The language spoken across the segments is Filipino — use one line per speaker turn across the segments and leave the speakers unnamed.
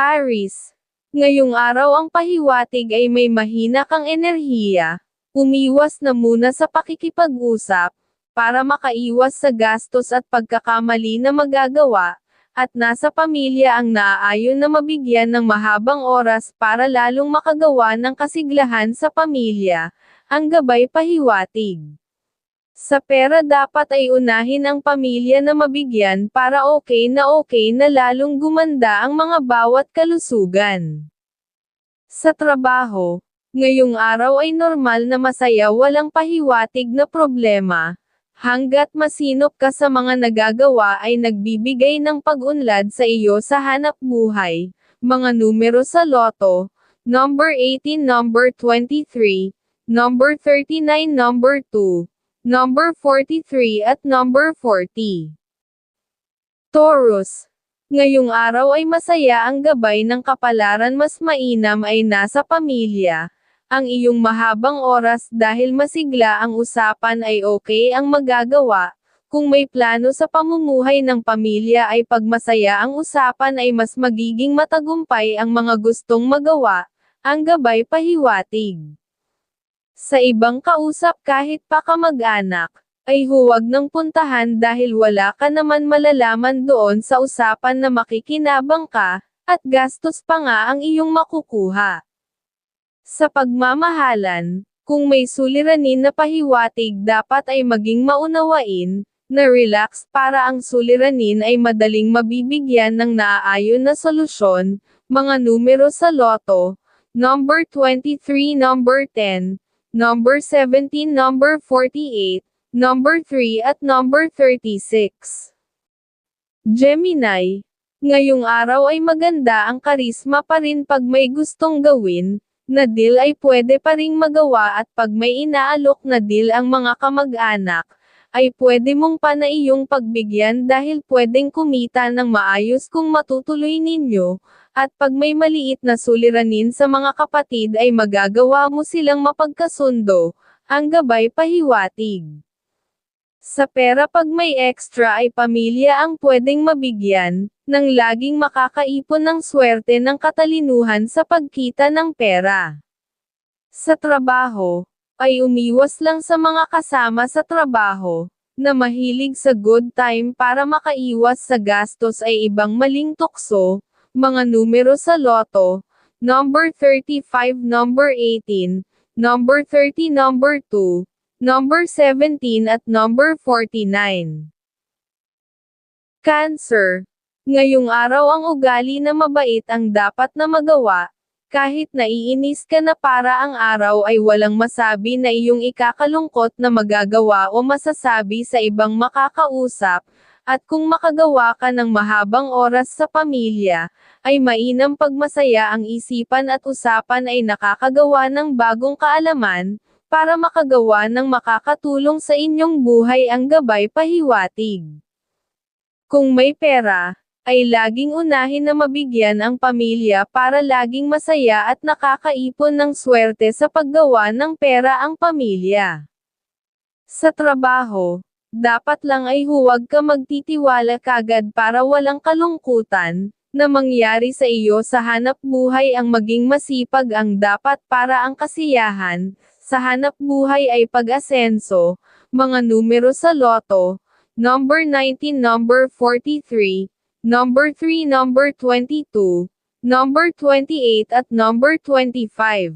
Aris. Ngayong araw ang pahiwatig ay may mahina kang enerhiya. Umiwas na muna sa pakikipag-usap, para makaiwas sa gastos at pagkakamali na magagawa, at nasa pamilya ang naaayon na mabigyan ng mahabang oras para lalong makagawa ng kasiglahan sa pamilya, ang gabay pahiwatig. Sa pera dapat ay unahin ang pamilya na mabigyan para okay na okay na lalong gumanda ang mga bawat kalusugan. Sa trabaho, ngayong araw ay normal na masaya walang pahiwatig na problema, hanggat masinop ka sa mga nagagawa ay nagbibigay ng pag-unlad sa iyo sa hanap buhay, mga numero sa loto, number 18 number 23, number 39 number 2, number 43 at number 40. Taurus. Ngayong araw ay masaya ang gabay ng kapalaran mas mainam ay nasa pamilya. Ang iyong mahabang oras dahil masigla ang usapan ay okay ang magagawa. Kung may plano sa pamumuhay ng pamilya ay pagmasaya ang usapan ay mas magiging matagumpay ang mga gustong magawa. Ang gabay pahiwatig. Sa ibang kausap kahit pa kamag-anak, ay huwag nang puntahan dahil wala ka naman malalaman doon sa usapan na makikinabang ka, at gastos pa nga ang iyong makukuha. Sa pagmamahalan, kung may suliranin na pahiwatig dapat ay maging maunawain, na relax para ang suliranin ay madaling mabibigyan ng naaayon na solusyon, mga numero sa loto, number 23 number 10, number 17 number 48, number 3 at number 36. Gemini. Ngayong araw ay maganda ang karisma pa rin pag may gustong gawin, na deal ay pwede pa ring magawa at pag may inaalok na deal ang mga kamag-anak, ay pwede mong pa na iyong pagbigyan dahil pwedeng kumita ng maayos kung matutuloy ninyo, at pag may maliit na suliranin sa mga kapatid ay magagawa mo silang mapagkasundo, ang gabay pahiwatig. Sa pera pag may extra ay pamilya ang pwedeng mabigyan, nang laging makakaipon ng swerte ng katalinuhan sa pagkita ng pera. Sa trabaho, ay umiwas lang sa mga kasama sa trabaho, na mahilig sa good time para makaiwas sa gastos ay ibang maling tukso, mga numero sa loto, number 35 number 18, number 30 number 2, number 17 at number 49. Cancer. Ngayong araw ang ugali na mabait ang dapat na magawa, kahit naiinis ka na para ang araw ay walang masabi na iyong ikakalungkot na magagawa o masasabi sa ibang makakausap, at kung makagawa ka ng mahabang oras sa pamilya, ay mainam pagmasaya ang isipan at usapan ay nakakagawa ng bagong kaalaman, para makagawa ng makakatulong sa inyong buhay ang gabay pahiwatig. Kung may pera, ay laging unahin na mabigyan ang pamilya para laging masaya at nakakaipon ng swerte sa paggawa ng pera ang pamilya. Sa trabaho, dapat lang ay huwag ka magtitiwala kagad para walang kalungkutan, na mangyari sa iyo sa hanap buhay ang maging masipag ang dapat para ang kasiyahan, sa hanap buhay ay pag-asenso, mga numero sa loto, number 19 number 43, number 3 number 22, number 28 at number 25.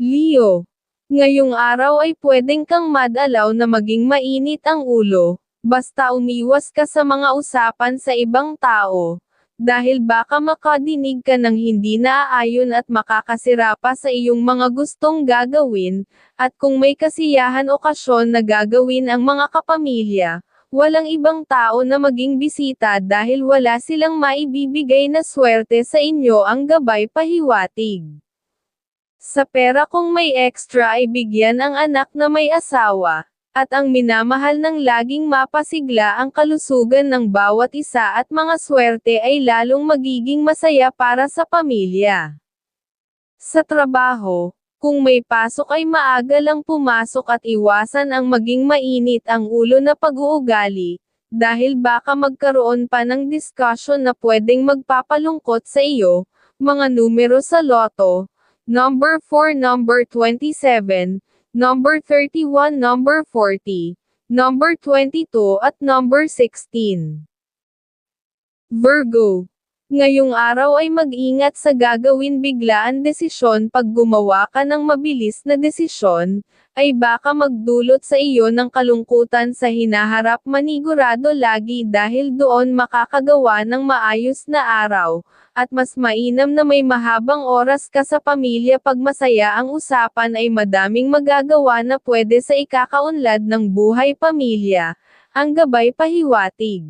Leo. Ngayong araw ay pwedeng kang madalaw na maging mainit ang ulo, basta umiwas ka sa mga usapan sa ibang tao, dahil baka makadinig ka ng hindi naaayon at makakasira pa sa iyong mga gustong gagawin, at kung may kasiyahan okasyon na gagawin ang mga kapamilya, walang ibang tao na maging bisita dahil wala silang maibibigay na swerte sa inyo ang gabay pahiwatig. Sa pera kung may extra ay bigyan ang anak na may asawa, at ang minamahal ng laging mapasigla ang kalusugan ng bawat isa at mga swerte ay lalong magiging masaya para sa pamilya. Sa trabaho, kung may pasok ay maaga lang pumasok at iwasan ang maging mainit ang ulo na pag-uugali, dahil baka magkaroon pa ng discussion na pwedeng magpapalungkot sa iyo, mga numero sa loto, number 4, number 27, number 31, number 40, number 22 at number 16. Virgo. Ngayong araw ay mag-ingat sa gagawin biglaan desisyon pag gumawa ka ng mabilis na desisyon, ay baka magdulot sa iyo ng kalungkutan sa hinaharap manigurado lagi dahil doon makakagawa ng maayos na araw, at mas mainam na may mahabang oras ka sa pamilya pag masaya ang usapan ay madaming magagawa na pwede sa ikakaunlad ng buhay pamilya, ang gabay pahiwatig.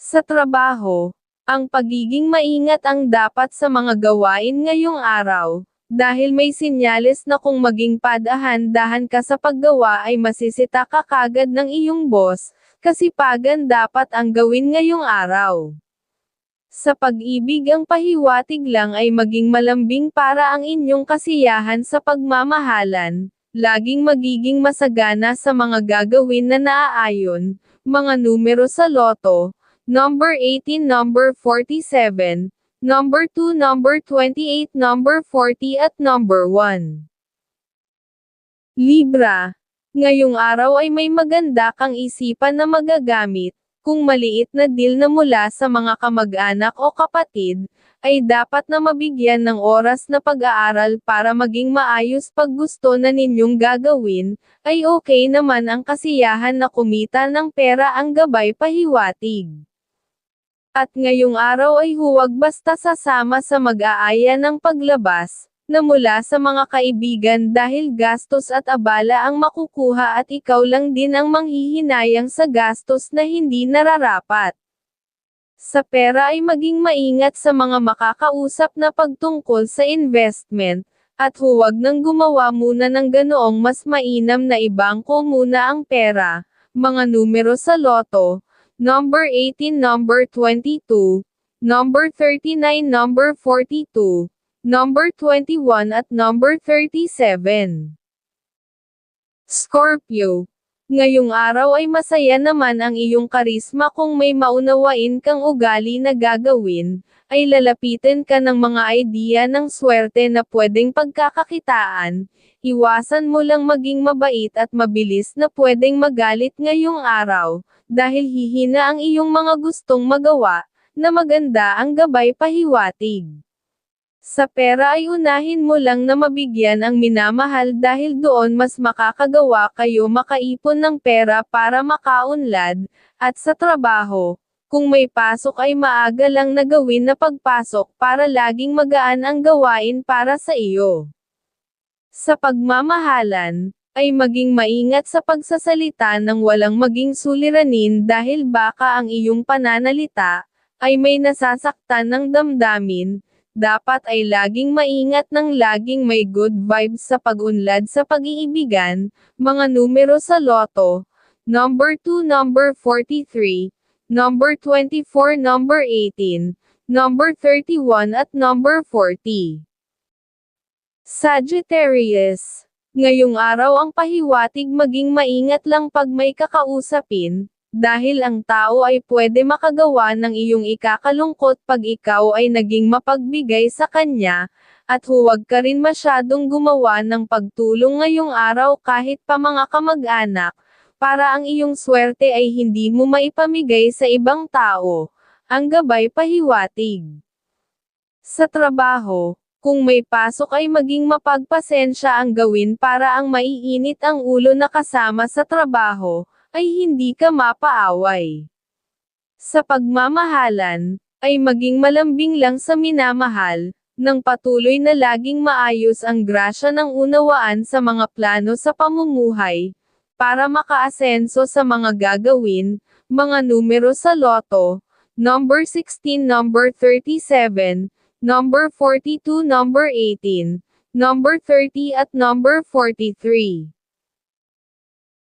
Sa trabaho, ang pagiging maingat ang dapat sa mga gawain ngayong araw, dahil may sinyales na kung maging padahan-dahan ka sa paggawa ay masisita ka kagad ng iyong boss, kasipagan dapat ang gawin ngayong araw. Sa pag-ibig ang pahiwatig lang ay maging malambing para ang inyong kasiyahan sa pagmamahalan, laging magiging masagana sa mga gagawin na naaayon, mga numero sa loto, number 18, number 47, number 2, number 28, number 40 at number 1. Libra. Ngayong araw ay may maganda kang isipan na magagamit, kung maliit na deal na mula sa mga kamag-anak o kapatid, ay dapat na mabigyan ng oras na pag-aaral para maging maayos pag gusto na ninyong gagawin, ay okay naman ang kasiyahan na kumita ng pera ang gabay pahiwatig. At ngayong araw ay huwag basta sasama sa mag-aaya ng paglabas, na mula sa mga kaibigan dahil gastos at abala ang makukuha at ikaw lang din ang manghihinayang sa gastos na hindi nararapat. Sa pera ay maging maingat sa mga makakausap na pagtungkol sa investment, at huwag nang gumawa muna ng ganoong mas mainam na ibangko muna ang pera, mga numero sa loto, number 18, number 22, number 39, number 42, number 21 at number 37. Scorpio. Ngayong araw ay masaya naman ang iyong karisma kung may maunawain kang ugali na gagawin, ay lalapitin ka ng mga idea ng swerte na pwedeng pagkakakitaan, iwasan mo lang maging mabait at mabilis na pwedeng magalit ngayong araw, dahil hihina ang iyong mga gustong magawa, na maganda ang gabay pahiwatig. Sa pera ay unahin mo lang na mabigyan ang minamahal dahil doon mas makakagawa kayo makaipon ng pera para makaunlad, at sa trabaho, kung may pasok ay maaga lang na gawin na pagpasok para laging magaan ang gawain para sa iyo. Sa pagmamahalan, ay maging maingat sa pagsasalita ng walang maging suliranin dahil baka ang iyong pananalita, ay may nasasaktan ng damdamin, dapat ay laging maingat ng laging may good vibes sa pag-unlad sa pag-iibigan, mga numero sa loto, number 2, number 43, number 24, number 18, number 31 at number 40. Sagittarius. Ngayong araw ang pahiwatig maging maingat lang pag may kakausapin, dahil ang tao ay pwede makagawa ng iyong ikakalungkot pag ikaw ay naging mapagbigay sa kanya, at huwag ka rin masyadong gumawa ng pagtulong ngayong araw kahit pa mga kamag-anak, para ang iyong swerte ay hindi mo maipamigay sa ibang tao. Ang gabay pahiwatig. Sa trabaho, kung may pasok ay maging mapagpasensya ang gawin para ang maiinit ang ulo na kasama sa trabaho, ay hindi ka mapaaway. Sa pagmamahalan, ay maging malambing lang sa minamahal, nang patuloy na laging maayos ang grasya ng unawaan sa mga plano sa pamumuhay, para makaasenso sa mga gagawin, mga numero sa loto, number 16, number 37, number 42, number 18, number 30 at number 43.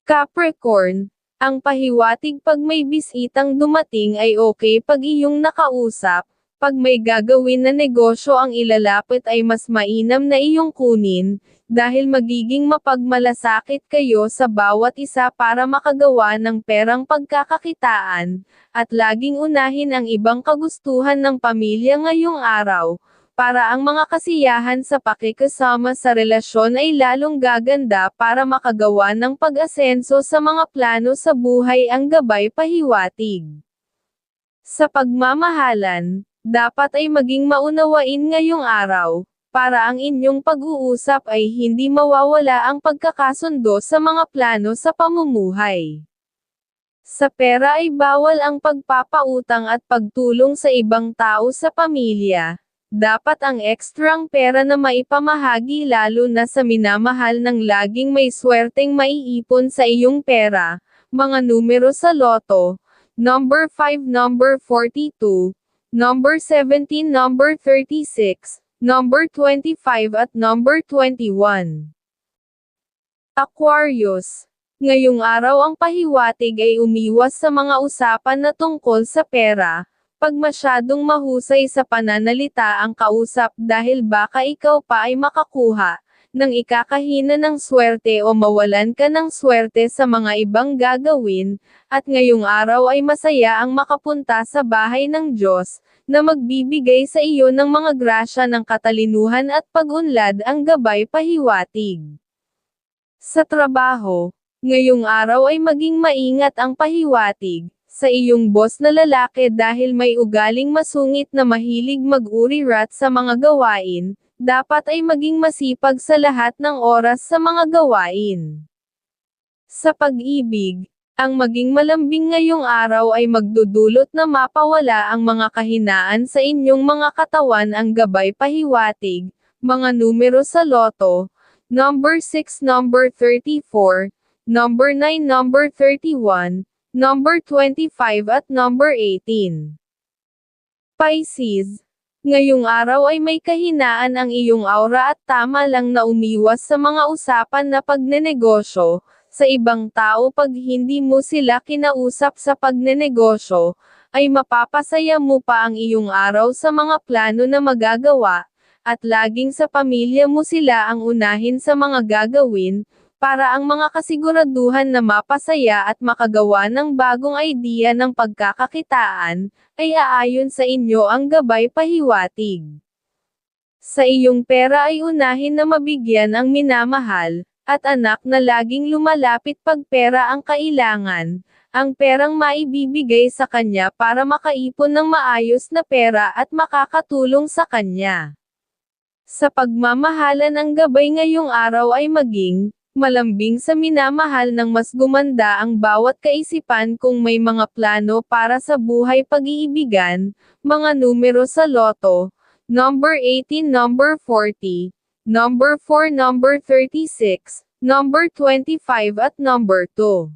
Capricorn, ang pahiwatig pag may bisitang dumating ay okay pag iyong nakausap, Pag may gagawin na negosyo ang ilalapit ay mas mainam na iyong kunin, dahil magiging mapagmalasakit kayo sa bawat isa para makagawa ng perang pagkakakitaan, at laging unahin ang ibang kagustuhan ng pamilya ngayong araw, para ang mga kasiyahan sa pakikasama sa relasyon ay lalong gaganda para makagawa ng pag-asenso sa mga plano sa buhay ang gabay pahiwatig. Sa pagmamahalan, dapat ay maging maunawain ngayong araw, para ang inyong pag-uusap ay hindi mawawala ang pagkakasundo sa mga plano sa pamumuhay. Sa pera ay bawal ang pagpapautang at pagtulong sa ibang tao sa pamilya. Dapat ang ekstrang pera na maipamahagi lalo na sa minamahal ng laging may swerteng maiipon sa iyong pera. Mga numero sa loto, number 5, number 42, number 17, number 36, number 25 at number 21. Aquarius. Ngayong araw ang pahiwatig ay umiwas sa mga usapan na tungkol sa pera, pag masyadong mahusay sa pananalita ang kausap dahil baka ikaw pa ay makakuha, ng ikakahina ng swerte o mawalan ka ng swerte sa mga ibang gagawin, at ngayong araw ay masaya ang makapunta sa bahay ng Diyos, na magbibigay sa iyo ng mga grasya ng katalinuhan at pag-unlad ang gabay pahiwatig. Sa trabaho, ngayong araw ay maging maingat ang pahiwatig, sa iyong boss na lalaki dahil may ugaling masungit na mahilig mag-uri-rat sa mga gawain, dapat ay maging masipag sa lahat ng oras sa mga gawain. Sa pag-ibig, ang maging malambing ngayong araw ay magdudulot na mapawala ang mga kahinaan sa inyong mga katawan ang gabay pahiwatig, mga numero sa loto, number 6 number 34, number 9 number 31, number 25 at number 18. Pisces, Ngayong araw ay may kahinaan ang iyong aura at tama lang na umiwas sa mga usapan na pagnenegosyo, sa ibang tao pag hindi mo sila kinausap sa pagnenegosyo, ay mapapasaya mo pa ang iyong araw sa mga plano na magagawa, at laging sa pamilya mo sila ang unahin sa mga gagawin, para ang mga kasiguraduhan na mapasaya at makagawa ng bagong idea ng pagkakakitaan, ay aayon sa inyo ang gabay pahiwatig. Sa iyong pera ay unahin na mabigyan ang minamahal, at anak na laging lumalapit pag pera ang kailangan, ang perang maibibigay sa kanya para makaipon ng maayos na pera at makakatulong sa kanya. Sa pagmamahalan ng gabay ngayong araw ay maging, malambing sa minamahal ng mas gumanda ang bawat kaisipan kung may mga plano para sa buhay pag-iibigan, mga numero sa loto, number 18, number 40, number 4, number 36, number 25 at number 2.